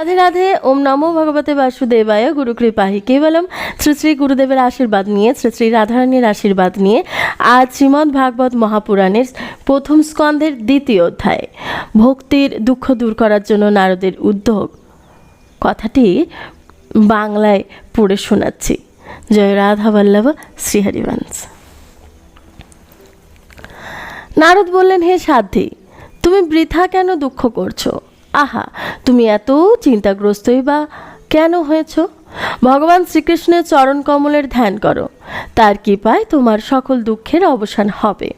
রাধে রাধে, ওম নমো ভগবতে বাসুদেবায়, গুরু কৃপাহি কেবলম শ্রী শ্রী গুরুদেবের আশীর্বাদ নিয়ে, শ্রী শ্রী রাধারানীর আশীর্বাদ নিয়ে আজ শ্রীমদ্ ভাগবত মহাপুরাণের প্রথম স্কন্ধের দ্বিতীয় অধ্যায়। ভক্তির দুঃখ দূর করার জন্য নারদের উদ্যোগ। কথাটি বাংলায় পড়ে শোনাচ্ছি। জয় রাধা বল্লভ শ্রীহরিবংশ। নারদ বললেন, হে সাধ্যি তুমি বৃথা কেন দুঃখ করছ? আহা, তুমি এত চিন্তাগ্রস্তই বা কেন হয়েছ? ভগবান শ্রীকৃষ্ণের চরণ কমলের ধ্যান করো। তার কৃপায় তোমার সকল দুঃখের অবসান হবে।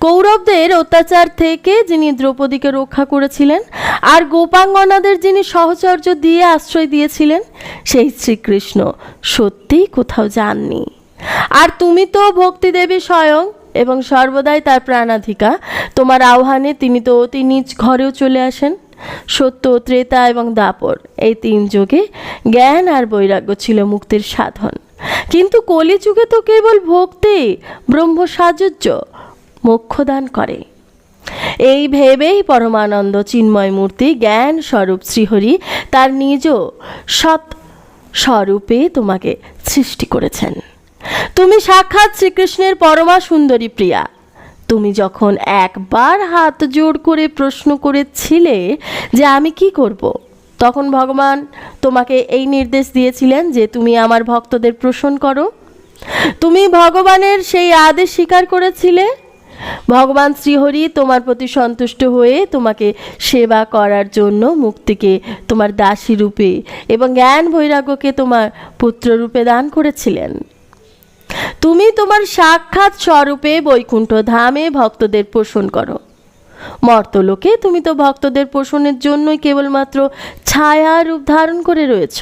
কৌরবদের অত্যাচার থেকে যিনি দ্রৌপদীকে রক্ষা করেছিলেন, আর গোপাঙ্গনাদের যিনি সহচর্য দিয়ে আশ্রয় দিয়েছিলেন, সেই শ্রীকৃষ্ণ সত্যিই কোথাও যাননি। আর তুমি তো ভক্তি দেবী স্বয়ং, এবং সর্বদাই তার প্রাণাধিকা। তোমার আহ্বানে তিনি তো অতি নিজ ঘরেও চলে আসেন। সত্য, ত্রেতা এবং দাপর। এই তিন যুগে জ্ঞান আর বৈরাগ্য ছিল মুক্তির সাধন। কিন্তু কলিযুগে তো কেবল ভক্তি, ব্রহ্ম সাজুজ্য, মোক্ষদান করে। এই ভেবেই পরমানন্দ চিন্ময় মূর্তি জ্ঞান স্বরূপ শ্রীহরি তার নিজ সৎ স্বরূপে তোমাকে সৃষ্টি করেছেন। তুমি সাক্ষাৎ শ্রীকৃষ্ণের পরমা সুন্দরী প্রিয়া। তুমি যখন একবার হাত জোড় করে প্রশ্ন করেছিলে যে আমি কি করব। তখন ভগবান তোমাকে এই নির্দেশ দিয়েছিলেন যে তুমি আমার ভক্তদের প্রসন করো তুমি ভগবানের সেই আদেশ স্বীকার করেছিলে ভগবান শ্রীহরি তোমার প্রতি সন্তুষ্ট হয়ে তোমাকে সেবা করার জন্য মুক্তিকে তোমার দাসী রূপে এবং জ্ঞান বৈরাগ্যকে তোমার পুত্ররূপে দান করেছিলেন তুমি তোমার সাক্ষাৎ স্বরূপে বৈকুণ্ঠ ধামে ভক্তদের পোষণ করো। মর্তলোকে তুমি তো ভক্তদের পোষণের জন্যই কেবলমাত্র ছায়া রূপ ধারণ করে রয়েছ।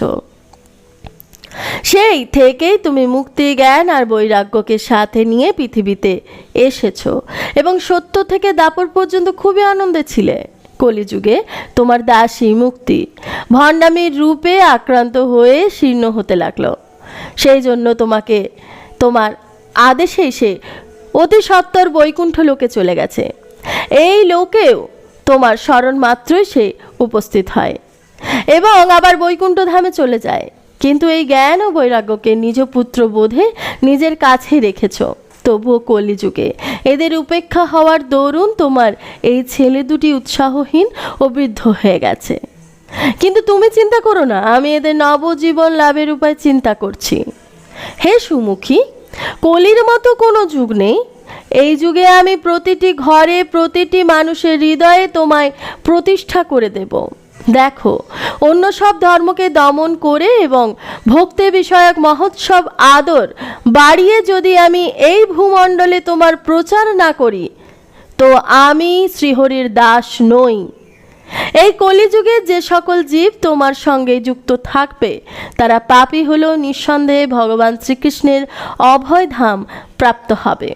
সেই থেকেই তুমি মুক্তি, জ্ঞান আর বৈরাগ্যকে সাথে নিয়ে পৃথিবীতে এসেছ এবং সত্য থেকে দাপর পর্যন্ত খুবই আনন্দে ছিলে। কলিযুগে তোমার দাসী মুক্তি ভণ্ডামির রূপে আক্রান্ত হয়ে শীর্ণ হতে লাগল। সেই জন্য তোমাকে তোমার আদেশে সে অতি সত্তর বৈকুণ্ঠ লোকে চলে গেছে। এই লোকেও তোমার স্মরণ মাত্রই সে উপস্থিত হয়। এবং আবার বৈকুণ্ঠ ধামে চলে যায়। কিন্তু এই জ্ঞান ও বৈরাগ্যকে নিজ পুত্র বোধে নিজের কাছে রেখেছ। তবুও কলিযুগে এদের উপেক্ষা হওয়ার দরুন তোমার এই ছেলে দুটি উৎসাহহীন ও বৃদ্ধ হয়ে গেছে। কিন্তু তুমি চিন্তা করো না, আমি এদের নবজীবন লাভের উপায় চিন্তা করছি। হে সুমুখী, কলির মতো কোনো যুগ নেই। এই যুগে আমি প্রতিটি ঘরে, প্রতিটি মানুষের হৃদয়ে তোমায় প্রতিষ্ঠা করে দেব। দেখো, অন্য সব ধর্মকে দমন করে এবং ভক্তি বিষয়ক মহোৎসব আদর বাড়িয়ে যদি আমি এই ভূমণ্ডলে তোমার প্রচার না করি, তো আমি শ্রীহরির দাস নই। এই কলিযুগে যে সকল জীব তোমার সঙ্গে যুক্ত থাকবে, তারা পাপী হলেও নিঃসন্দেহে ভগবান শ্রীকৃষ্ণের অভয় ধাম প্রাপ্ত হবে।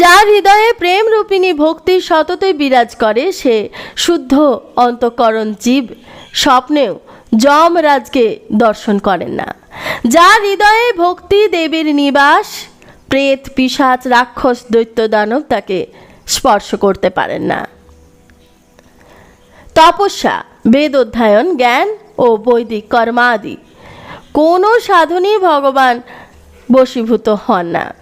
যার হৃদয়ে প্রেম রূপিণী ভক্তি সততই বিরাজ করে, সে শুদ্ধ অন্তকরণ জীব, স্বপ্নেও যমরাজকে দর্শন করেন না। যার হৃদয়ে ভক্তি দেবীর নিবাস, প্রেত, পিশাচ, রাক্ষস, দৈত্য দানব তাকে স্পর্শ করতে পারেন না। তপস্যা, বেদ অধ্যয়ন, জ্ঞান ও বৈদিক কর্মাদি। কোনো সাধনই ভগবান বশীভূত হন না।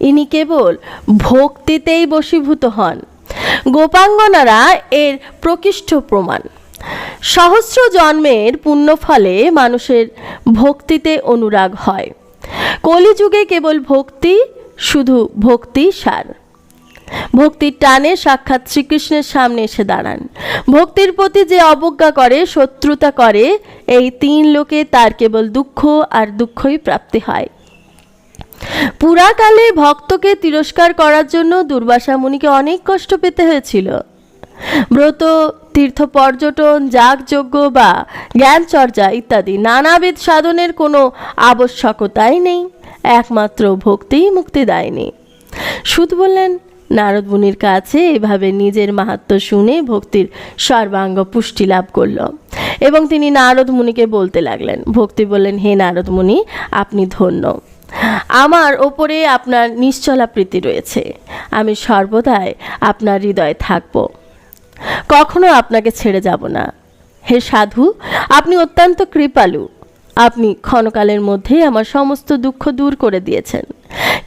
ইনি কেবল ভক্তিতেই বশীভূত হন। গোপাঙ্গনারা এর প্রকৃষ্ট প্রমাণ। সহস্র জন্মের পুণ্যফলে মানুষের ভক্তিতে অনুরাগ হয়। কলিযুগে কেবল ভক্তি, শুধু ভক্তি সার। ভক্তির টানে সাক্ষাৎ শ্রীকৃষ্ণের সামনে এসে দাঁড়ান। ভক্তির প্রতি যে অবজ্ঞা করে, শত্রুতা করে, এই তিন লোকে তার কেবল দুঃখ আর দুঃখই প্রাপ্তি হয়। পুরাকালে ভক্তকে তিরস্কার করার জন্য দুর্বাসা মুনিকে অনেক কষ্ট পেতে হয়েছিল। ব্রত, তীর্থ পর্যটন, যাগযজ্ঞ বা জ্ঞান জ্ঞানচর্চা ইত্যাদি নানাবিধ সাধনের কোনো আবশ্যকতাই নেই। একমাত্র ভক্তিই মুক্তি দেয়নি। সুদ বললেন নারদ মুনির কাছে এভাবে নিজের মাহাত্ম শুনে ভক্তির সর্বাঙ্গ পুষ্টি লাভ করল। এবং তিনি নারদ মুনিকে বলতে লাগলেন, ভক্তি বললেন, হে নারদ মুনি আপনি ধন্য। আমার ওপরে আপনার নিশ্চলা প্রীতি রয়েছে। আমি সর্বদাই আপনার হৃদয়ে থাকব। কখনো আপনাকে ছেড়ে যাব না। হে সাধু, আপনি অত্যন্ত কৃপালু। আপনি ক্ষণকালের মধ্যেই আমার সমস্ত দুঃখ দূর করে দিয়েছেন।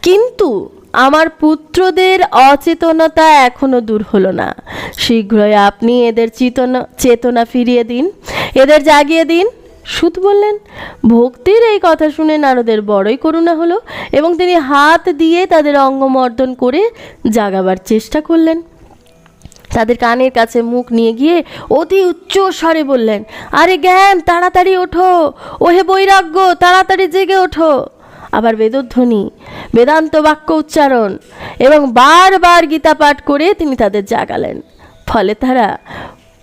কিন্তু আমার পুত্রদের অচেতনতা এখনও দূর হলো না। শীঘ্রই আপনি এদের চেতনা চেতনা ফিরিয়ে দিন, এদের জাগিয়ে দিন। সুত বললেন, ভক্তির এই কথা শুনে নারদের বড়ই করুণা হলো এবং তিনি হাত দিয়ে তাদের অঙ্গমর্দন করে জাগাবার চেষ্টা করলেন। তাদের কানের কাছে মুখ নিয়ে গিয়ে অতি উচ্চ স্বরে বললেন, আরে জ্ঞান, তাড়াতাড়ি ওঠো। ওহে বৈরাগ্য, তাড়াতাড়ি জেগে ওঠো। আবার বেদধ্বনি, বেদান্ত বাক্য উচ্চারণ এবং বারবার গীতা পাঠ করে তিনি তাদের জাগালেন। ফলে তারা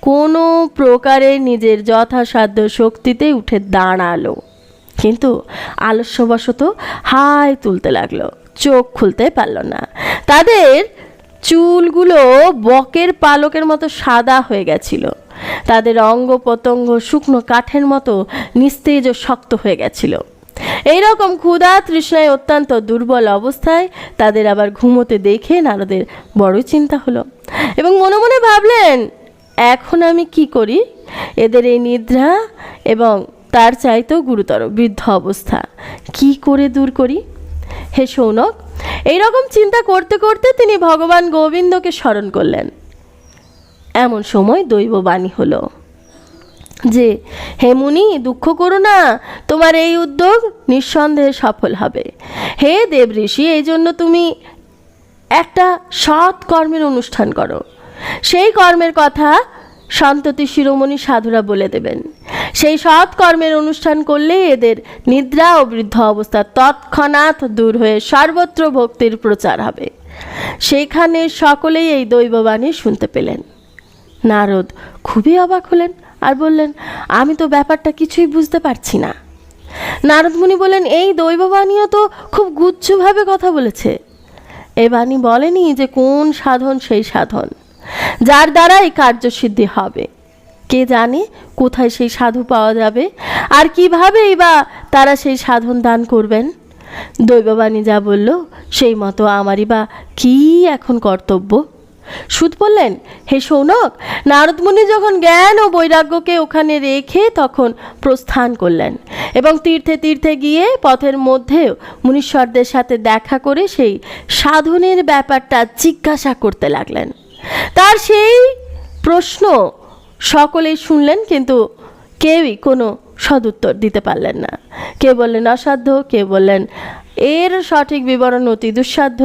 কোনো প্রকারে নিজের যথাসাধ্য শক্তিতে উঠে দাঁড়াল। কিন্তু আলস্যবশত হাই তুলতে লাগল, চোখ খুলতে পারল না। তাদের চুলগুলো বকের পালকের মতো সাদা হয়ে গেছিল। তাদের অঙ্গ প্রত্যঙ্গ শুকনো কাঠের মতো নিস্তেজ শক্ত হয়ে গেছিল। এইরকম ক্ষুধা তৃষ্ণায় অত্যন্ত দুর্বল অবস্থায় তাদের আবার ঘুমোতে দেখে নারদের বড় চিন্তা হলো। এবং মনে মনে ভাবলেন, এখন আমি কি করি? এদের এই নিদ্রা এবং তার চাইতেও গুরুতর বৃদ্ধ অবস্থা। কি করে দূর করি? হে সৌনক, এইরকম চিন্তা করতে করতে তিনি ভগবান গোবিন্দকে স্মরণ করলেন। এমন সময় দৈববাণী হলো। যে হে মুনি, দুঃখ করো না। তোমার এই উদ্যোগ নিঃসন্দেহে সফল হবে। হে দেব ঋষি, এই জন্য তুমি একটা সৎ কর্মের অনুষ্ঠান করো। সেই কর্মের কথা সন্ততি শিরোমণি সাধুরা বলে দেবেন। সেই সৎ কর্মের অনুষ্ঠান করলে এদের নিদ্রা ও বৃদ্ধ অবস্থা তৎক্ষণাৎ দূর হয়ে সর্বত্র ভক্তির প্রচার হবে। সেখানে সকলেই এই দৈববাণী শুনতে পেলেন। নারদ খুবই অবাক হলেন। আর বললেন, আমি তো ব্যাপারটা কিছুই বুঝতে পারছি না। নারদ মুনি বলেন এই দৈববাণীও তো খুব গুচ্ছভাবে কথা বলেছে। এ বাণী বলেনি যে কোন সাধন সেই সাধন, যার দ্বারা এই কার্যসিদ্ধি হবে। কে জানে কোথায় সেই সাধু পাওয়া যাবে আর কিভাবেই বা তারা সেই সাধন দান করবেন? দৈববাণী যা বলল, সেই মতো আমারই বা কী এখন কর্তব্য? সুদ বললেন, হে সৌনক, নারদমুনি যখন জ্ঞান ও বৈরাগ্যকে ওখানে রেখে তখন প্রস্থান করলেন এবং তীর্থে তীর্থে গিয়ে পথের মধ্যেও মুনীশ্বরদের সাথে দেখা করে সেই সাধনের ব্যাপারটা জিজ্ঞাসা করতে লাগলেন। তার সেই প্রশ্ন সকলেই শুনলেন, কিন্তু কেউই কোনো সদুত্তর দিতে পারলেন না। কে বললেন, অসাধ্য। কে বললেন এর সঠিক বিবরণ অতি দুঃসাধ্য।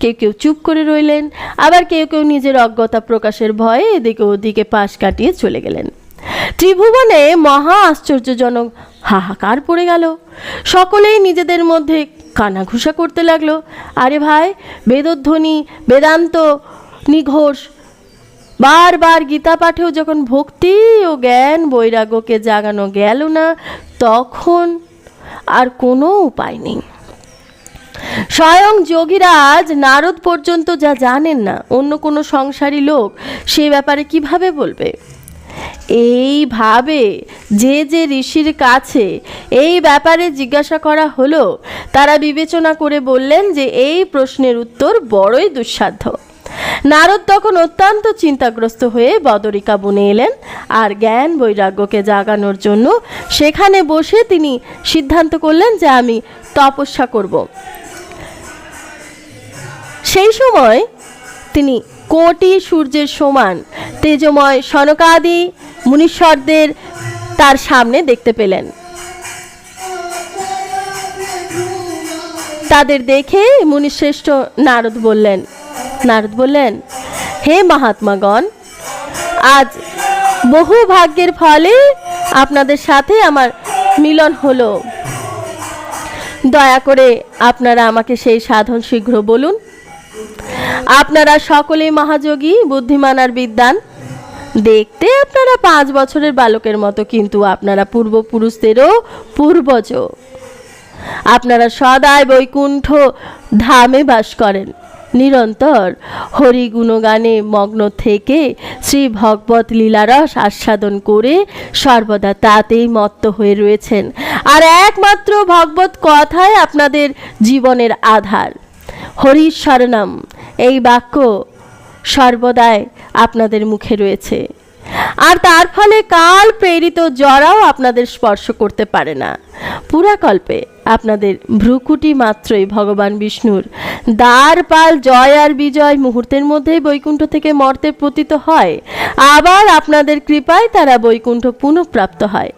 কেউ কেউ চুপ করে রইলেন, আবার কেউ কেউ নিজের অজ্ঞতা প্রকাশের ভয়ে এদিকে ওদিকে পাশ কাটিয়ে চলে গেলেন। ত্রিভুবনে মহা আশ্চর্যজনক হাহাকার পড়ে গেল। সকলেই নিজেদের মধ্যে কানাঘুষা করতে লাগল। আরে ভাই, বেদধ্বনি, বেদান্ত, নিঘোষ, বারবার গীতা পাঠেও যখন ভক্তি ও জ্ঞান বৈরাগ্যকে জাগানো গেল না, তখন আর কোনো উপায় নেই। স্বয়ং যোগীরাজ নারদ পর্যন্ত যা জানেন না, অন্য কোনো সংসারী লোক সে ব্যাপারে কীভাবে বলবে? এইভাবে যে যে ঋষির কাছে এই ব্যাপারে জিজ্ঞাসা করা হলো, তারা বিবেচনা করে বললেন যে এই প্রশ্নের উত্তর বড়ই দুঃসাধ্য। নারদ তখন অত্যন্ত চিন্তাগ্রস্ত হয়ে বদরিকা বনে এলেন আর জ্ঞান বৈরাগ্যকে জাগানোর জন্য সেখানে বসে তিনি সিদ্ধান্ত করলেন যে আমি তপস্যা করব। সেই সময় তিনি কোটি সূর্যের সমান তেজময় সনকাদি মুনীশ্বরদের তার সামনে দেখতে পেলেন। তাদের দেখে মুনিশ্রেষ্ঠ নারদ বললেন নারদ বললেন, হে মহাত্মাগণ, আজ বহু ভাগ্যের ফলে আপনাদের সাথে আমার মিলন হলো। দয়া করে আপনারা আমাকে সেই সাধন শীঘ্র বলুন। আপনারা সকলেই মহাযোগী, বুদ্ধিমান আর বিদ্যান দেখতে আপনারা পাঁচ বছরের বালকের মতো, কিন্তু আপনারা পূর্বপুরুষদেরও পূর্বজ। আপনারা সদায় বৈকুণ্ঠ ধামে বাস করেন। নিরন্তর হরি গুণগানে মগ্ন থেকে শ্রী ভগবত লীলারস আস্বাদন করে সর্বদা তাতেই মত্ত হয়ে রয়েছেন। আর একমাত্র ভগবত কথাই আপনাদের জীবনের আধার। হরিশ্বরণম এই বাক্য সর্বদাই আপনাদের মুখে রয়েছে। আর তার ফলে কাল প্রেরিত জরাও আপনাদের স্পর্শ করতে পারে না। পুরাকল্পে আপনাদের ভ্রুকুটি মাত্রই ভগবান বিষ্ণুর দ্বার পাল জয় আর বিজয় মুহূর্তের মধ্যেই বৈকুণ্ঠ থেকে মর্তে পতিত হয়। আবার আপনাদের কৃপায় তারা বৈকুণ্ঠ পুনঃপ্রাপ্ত হয়।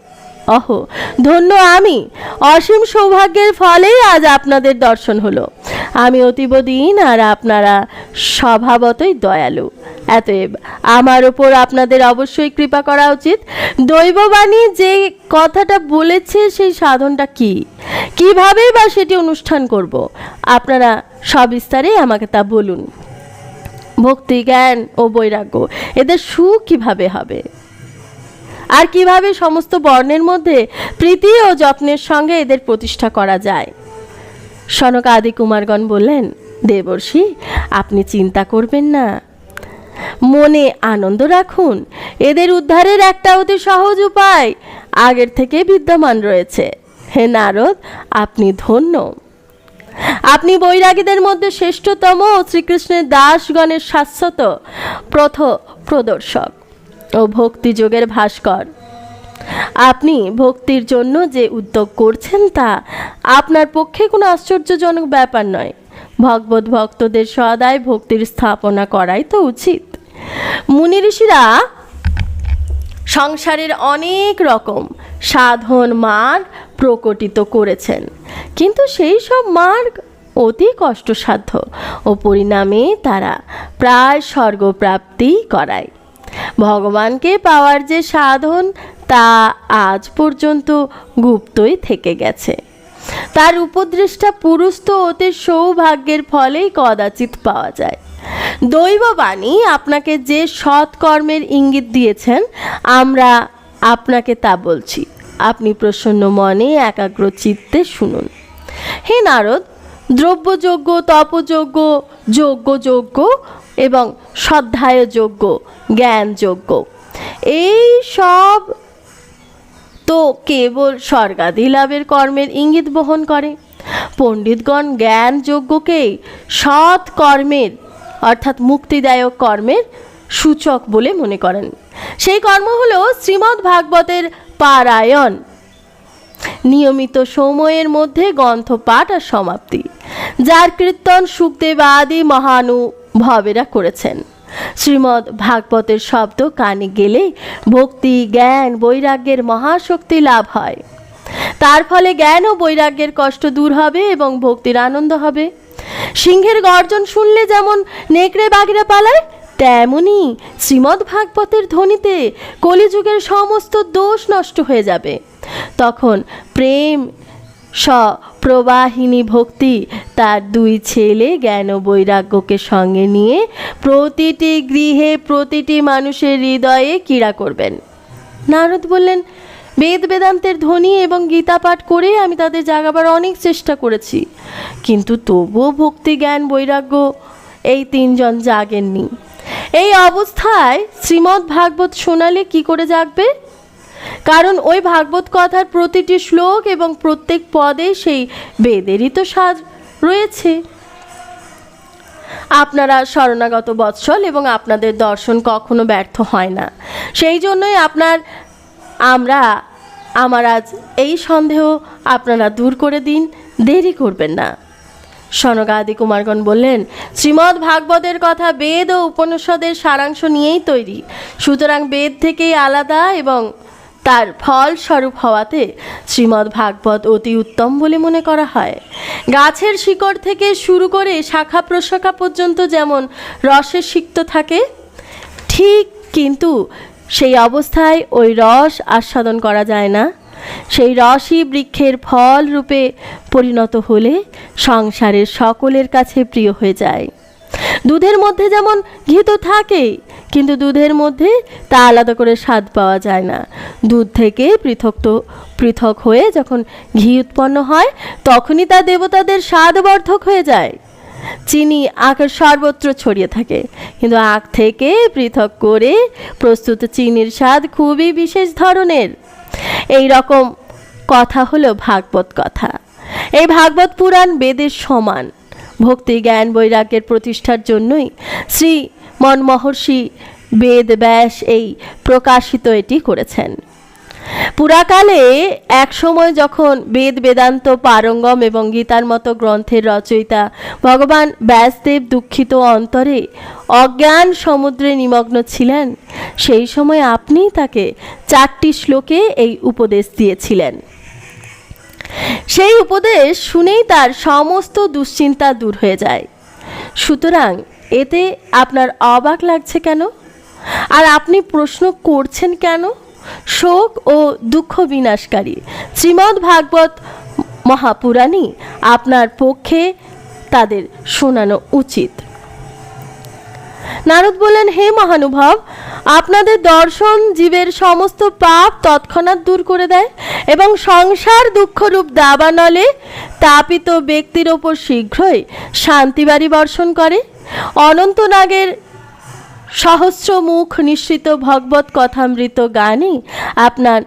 অহ, ধন্য আমি। অসীম সৌভাগ্যের ফলেই আজ আপনাদের দর্শন হলো। আমি অতীব দিন আর আপনারা স্বভাবতই দয়ালু। এতএব আমার ওপর আপনাদের অবশ্যই কৃপা করা উচিত। দৈববাণী যে কথাটা বলেছে সেই সাধনটা কি? কীভাবে বা সেটি অনুষ্ঠান করব? আপনারা সবিস্তারে আমাকে তা বলুন। ভক্তি, জ্ঞান ও বৈরাগ্য, এদের সুখ কীভাবে হবে? আর কীভাবে সমস্ত বর্ণের মধ্যে প্রীতি ও যত্নের সঙ্গে এদের প্রতিষ্ঠা করা যায়? সনক আদি কুমারগণ বললেন, দেবর্ষি, আপনি চিন্তা করবেন না। মনে আনন্দ রাখুন, এদের উদ্ধারের একটা অতি সহজ উপায় আগের থেকে বিদ্যমান রয়েছে। হে নারদ, আপনি ধন্য। আপনি বৈরাগীদের মধ্যে শ্রেষ্ঠতম শ্রীকৃষ্ণের দাসগণের শাশ্বত প্রথ প্রদর্শক। ও ভক্তিযোগের ভাস্কর। আপনি ভক্তির জন্য যে উদ্যোগ করছেন তা আপনার পক্ষে কোনো আশ্চর্যজনক ব্যাপার নয়। ভগবত ভক্তদের সদায় ভক্তির স্থাপনা করাই তো উচিত। মুনি ঋষিরা সংসারের অনেক রকম সাধন মার্গ প্রকটিত করেছেন। কিন্তু সেই সব মার্গ অতি কষ্টসাধ্য ও পরিণামে তারা প্রায় স্বর্গপ্রাপ্তি করায়। ভগবানকে পাওয়ার যে সাধন, তা আজ পর্যন্ত গুপ্তই থেকে গেছে। তার উপদৃষ্টা পুরুষ তো অতি সৌভাগ্যের ফলেই কদাচিৎ পাওয়া যায়। দৈববাণী আপনাকে যে সৎকর্মের ইঙ্গিত দিয়েছেন, আমরা আপনাকে তা বলছি। আপনি প্রসন্ন মনে একাগ্র চিত্তে শুনুন। হে নারদ, দ্রব্যযোগ্য, তপযোগ্য, যজ্ঞযোগ্য এবং শ্রদ্ধায়যোগ্য জ্ঞানযোগ্য এই সব তো কেবল স্বর্গাদি লাভের কর্মের ইঙ্গিত বহন করে। পণ্ডিতগণ জ্ঞান যজ্ঞকেই সৎ কর্মের অর্থাৎ মুক্তিদায়ক কর্মের সূচক বলে মনে করেন। সেই কর্ম হল শ্রীমদ্ ভাগবতের পারায়ণ। নিয়মিত সময়ের মধ্যে গ্রন্থ পাঠ আর সমাপ্তি। যার কীর্তন সুখদেব আদি মহানুভবেরা করেছেন। শ্রীমদ্ ভাগবতের শব্দ কানে গেলে ভক্তি, জ্ঞান, বৈরাগ্যের মহাশক্তি লাভ হয়। তার ফলে জ্ঞান ও বৈরাগ্যের কষ্ট দূর হবে এবং ভক্তির আনন্দ হবে। সিংহের গর্জন শুনলে যেমন নেকড়ে বাঘিরা পালায়, তেমনি শ্রীমদ্ ভাগবতের ধ্বনিতে কলিযুগের সমস্ত দোষ নষ্ট হয়ে যাবে। তখন প্রেম সপ্রবাহিনী ভক্তি তার দুই ছেলে জ্ঞান বৈরাগ্যকে সঙ্গে নিয়ে প্রতিটি গৃহে প্রতিটি মানুষের হৃদয়ে ক্রীড়া করবেন। নারদ বললেন, বেদ বেদান্তের ধ্বনি এবং গীতা পাঠ করে আমি তাদের জাগাবার অনেক চেষ্টা করেছি। কিন্তু তবুও ভক্তি, জ্ঞান, বৈরাগ্য এই তিনজন জাগেননি। এই অবস্থায় শ্রীমদ্ ভাগবত শোনালে কি করে জাগবে? কারণ ওই ভাগবত কথার প্রতিটি শ্লোক এবং প্রত্যেক পদে সেই বেদেরই তো সাজ রয়েছে। আপনারা শরণাগত বৎসল এবং আপনাদের দর্শন কখনো ব্যর্থ হয় না। সেই জন্যই আপনার, আমরা, আমার আজ এই সন্দেহ আপনারা দূর করে দিন, দেরি করবেন না। সনগাদি কুমারগণ বললেন, শ্রীমদ্ ভাগবতের কথা বেদ ও উপনিষদের সারাংশ নিয়েই তৈরি। সুতরাং বেদ থেকেই আলাদা এবং তার ফলস্বরূপ হওয়াতে শ্রীমদ্ ভাগবত অতি উত্তম বলে মনে করা হয়। গাছের শিকড় থেকে শুরু করে শাখা প্রশাখা পর্যন্ত যেমন রসে সিক্ত থাকে, ঠিক কিন্তু সেই অবস্থায় ওই রস আস্বাদন করা যায় না। সেই রসই বৃক্ষের ফল রূপে পরিণত হলে সংসারের সকলের কাছে প্রিয় হয়ে যায়। দুধের মধ্যে যেমন ঘি তো থাকেই কিন্তু দুধের মধ্যে তা আলাদা করে স্বাদ পাওয়া যায় না। দুধ থেকে পৃথক তো পৃথক হয়ে যখন ঘি উৎপন্ন হয়, তখনই তা দেবতাদের স্বাদবর্ধক হয়ে যায়। চিনি আখের সর্বত্র ছড়িয়ে থাকে, কিন্তু আখ থেকে পৃথক করে প্রস্তুত চিনির স্বাদ খুবই বিশেষ ধরনের। এই রকম কথা হলো ভাগবত কথা। এই ভাগবত পুরাণ বেদের সমান। ভক্তি, জ্ঞান, বৈরাগ্যের প্রতিষ্ঠার জন্যই শ্রী মন মহর্ষি বেদ ব্যাস এই প্রকাশিত এটি করেছেন। পুরাকালে এক সময় যখন বেদ বেদান্ত পারঙ্গম এবং গীতার মতো গ্রন্থের রচয়িতা ভগবান ব্যাসদেব দুঃখিত অন্তরে অজ্ঞান সমুদ্রে নিমগ্ন ছিলেন, সেই সময় আপনিই তাকে চারটি শ্লোকে এই উপদেশ দিয়েছিলেন। সেই উপদেশ শুনেই তার সমস্ত দুশ্চিন্তা দূর হয়ে যায়। সুতরাং এতে আপনার অবাক লাগছে কেন? আর আপনি প্রশ্ন করছেন কেন? শোক ও দুঃখ বিনাশকারী। শ্রীমদ্ ভাগবত মহাপুরাণী আপনার পক্ষে তাদের শোনানো উচিত। নারদ বললেন, হে মহানুভব, আপনাদের দর্শন জীবের সমস্ত পাপ তৎক্ষণাৎ দূর করে দেয় এবং সংসার দুঃখরূপ দাবানলে তাপিত ব্যক্তির ওপর শীঘ্রই শান্তিবাড়ি বর্ষণ করে। অনন্ত নাগের সহস্র মুখ নিঃসৃত ভগবত কথামৃত গানই আপনার,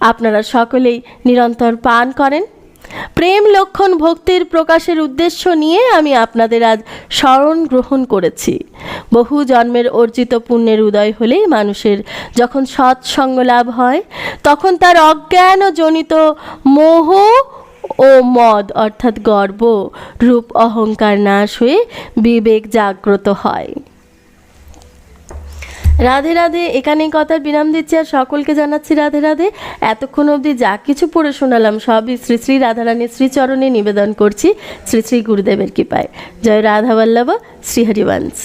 আপনারা সকলেই নিরন্তর পান করেন। প্রেম লক্ষণ ভক্তির প্রকাশের উদ্দেশ্য নিয়ে আমি আপনাদের আজ স্মরণ গ্রহণ করেছি। বহু জন্মের অর্জিত পুণ্যের উদয় হলেই মানুষের যখন সৎসঙ্গ লাভ হয়, তখন তার অজ্ঞান জনিত মোহ ও মদ, অর্থাৎ গর্ব, রূপ অহংকার নাশ হয়ে বিবেক জাগ্রত হয়। রাধে রাধে এখানেই কথার বিরাম দিচ্ছি আর সকলকে জানাচ্ছি রাধে রাধে। এতক্ষণ অবধি যা কিছু পড়ে শোনালাম সবই শ্রী শ্রী রাধারানীর শ্রীচরণে নিবেদন করছি শ্রী শ্রী গুরুদেবের কৃপায়। জয় রাধা বল্লভ শ্রী হরিবংশ